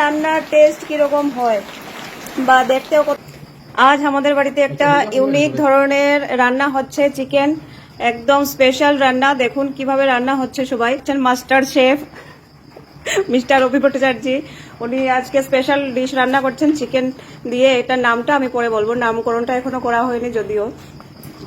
রান্নার টেস্ট কীরকম হয় বা দেখতেও আজ আমাদের বাড়িতে একটা ইউনিক ধরনের রান্না হচ্ছে চিকেন একদম স্পেশাল রান্না। দেখুন কীভাবে রান্না হচ্ছে সবাই। Master chef mister Ravi Bhattacharya. উনি আজকে স্পেশাল ডিশ রান্না করছেন চিকেন দিয়ে। এটার নামটা আমি পরে বলব। নামকরণটা এখনও করা হয়নি যদিও।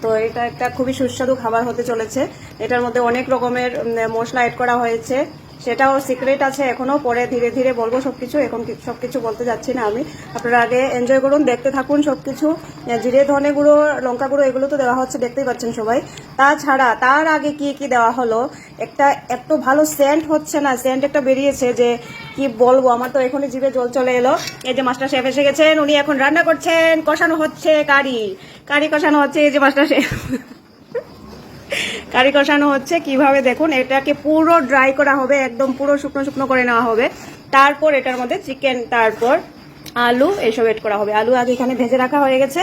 তো এটা একটা খুবই সুস্বাদু খাবার হতে চলেছে। এটার মধ্যে অনেক রকমের মশলা এড করা হয়েছে। সেটাও সিক্রেট আছে এখনও। পরে ধীরে ধীরে বলব সবকিছু। এখন কি- সবকিছু বলতে যাচ্ছি না আমি। আপনারা আগে এনজয় করুন, দেখতে থাকুন সবকিছু। জিরে ধনে গুঁড়ো, লঙ্কা গুঁড়ো, এগুলো তো দেওয়া হচ্ছে, দেখতেই পাচ্ছেন সবাই। তাছাড়া তার আগে কি কি দেওয়া হলো? একটা এত ভালো সেন্ট হচ্ছে না সেন্ট একটা বেরিয়েছে যে কি বলব, আমার তো এখনই জিভে জল চলে এলো। এই যে মাস্টার শেফ এসে গেছেন, উনি এখন রান্না করছেন, কষানো হচ্ছে কারি। কারি কষানো হচ্ছে, এই যে মাস্টার শেফ। কারি কষানো হচ্ছে কীভাবে দেখুন এটাকে পুরো ড্রাই করা হবে একদম পুরো শুকনো শুকনো করে নেওয়া হবে। তারপর এটার মধ্যে চিকেন তারপর আলু এসব এড করা হবে। আলু আগে এখানে ভেজে রাখা হয়ে গেছে।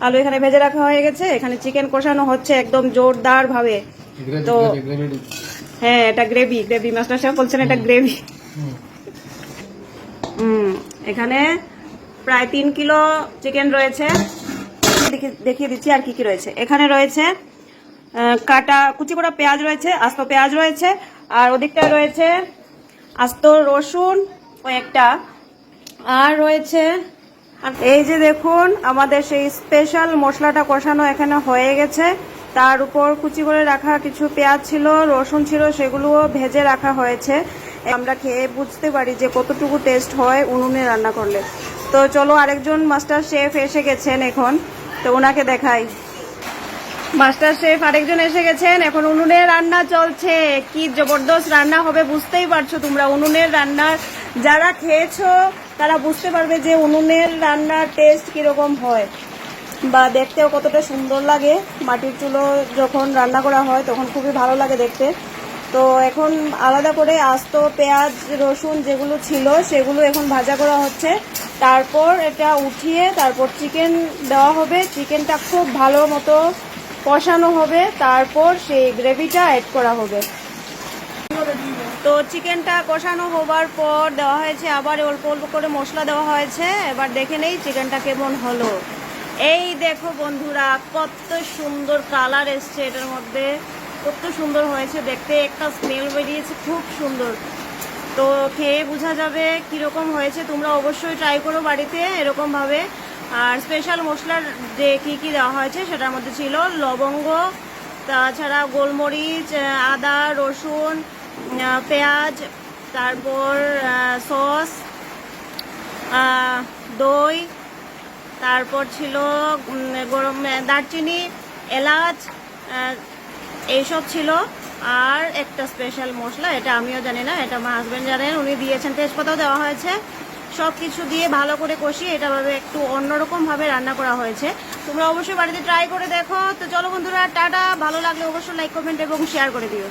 আলু এখানে ভেজে রাখা হয়ে গেছে। এখানে চিকেন কষানো হচ্ছে একদম জোরদার ভাবে তো হ্যাঁ এটা গ্রেভি গ্রেভি মাস্টার সাহেব বলছেন এটা গ্রেভি হুম। এখানে প্রায় তিন কিলো চিকেন রয়েছে। দেখি- দেখিয়ে দিচ্ছি আর কি কি রয়েছে। এখানে রয়েছে কাটা কুচি করা পেঁয়াজ রয়েছে, আস্ত পেঁয়াজ রয়েছে, আর ওদিকটায় রয়েছে আস্ত রসুন কয়েকটা। আর রয়েছে এই যে দেখুন, আমাদের সেই স্পেশাল মশলাটা কষানো এখানে হয়ে গেছে। তার উপর কুচি করে রাখা কিছু পেঁয়াজ ছিল, রসুন ছিল, সেগুলোও ভেজে রাখা হয়েছে। আমরা খেয়ে বুঝতে পারি যে কতটুকু টেস্ট হয় উনুনে রান্না করলে। তো চলো আরেকজন মাস্টার শেফ এসে গেছেন এখন, তো ওনাকে দেখাই। মাস্টার শেফ আরেকজন এসে গেছেন। এখন উনুনে রান্না চলছে। কি জবরদস্ত রান্না হবে বুঝতেই পারছ তোমরা। উনুনের রান্না যারা খেয়েছো, তারা বুঝতে পারবে যে উনুনের রান্নার টেস্ট কীরকম হয় বা দেখতেও কতটা সুন্দর লাগে। মাটির চুলো যখন রান্না করা হয়, তখন খুবই ভালো লাগে দেখতে। তো এখন আলাদা করে আস্ত পেঁয়াজ, রসুন যেগুলো ছিল, সেগুলো এখন ভাজা করা হচ্ছে। তারপর এটা উঠিয়ে তারপর চিকেন দেওয়া হবে। চিকেনটা খুব ভালো মতো কষানো হবে, তারপর সেই গ্রেভিটা অ্যাড করা হবে। তো চিকেনটা কষানো হবার পর দেওয়া হয়েছে, আবার অল্প অল্প করে মশলা দেওয়া হয়েছে। এবার দেখে নেই চিকেনটা কেমন হলো। এই দেখো বন্ধুরা, কত সুন্দর কালার এসছে এটার মধ্যে। কত সুন্দর হয়েছে দেখতে, একটা স্মেল বেরিয়েছে, খুব সুন্দর। তো খেয়ে বোঝা যাবে কীরকম হয়েছে, তোমরা অবশ্যই ট্রাই করো বাড়িতে এরকমভাবে। আর স্পেশাল মশলার যে কী কী দেওয়া হয়েছে সেটার মধ্যে ছিল লবঙ্গ, তাছাড়া গোলমরিচ আদা, রসুন পেঁয়াজ, তারপর সস দই, তারপর ছিল গরম দারচিনি, এলাচ এইসব ছিল। আর একটা স্পেশাল মশলা, এটা আমিও জানি না, এটা আমার হাজব্যান্ড জানেন, উনি দিয়েছেন তেজপাতাও দেওয়া হয়েছে। সব কিছু দিয়ে ভালো করে কষিয়ে এটা ভাবে একটু অন্যরকমভাবে রান্না করা হয়েছে। তোমরা অবশ্যই বাড়িতে ট্রাই করে দেখো। তো চলো বন্ধুরা, টাটা। ভালো লাগলে অবশ্যই লাইক কমেন্ট এবং শেয়ার করে দিও।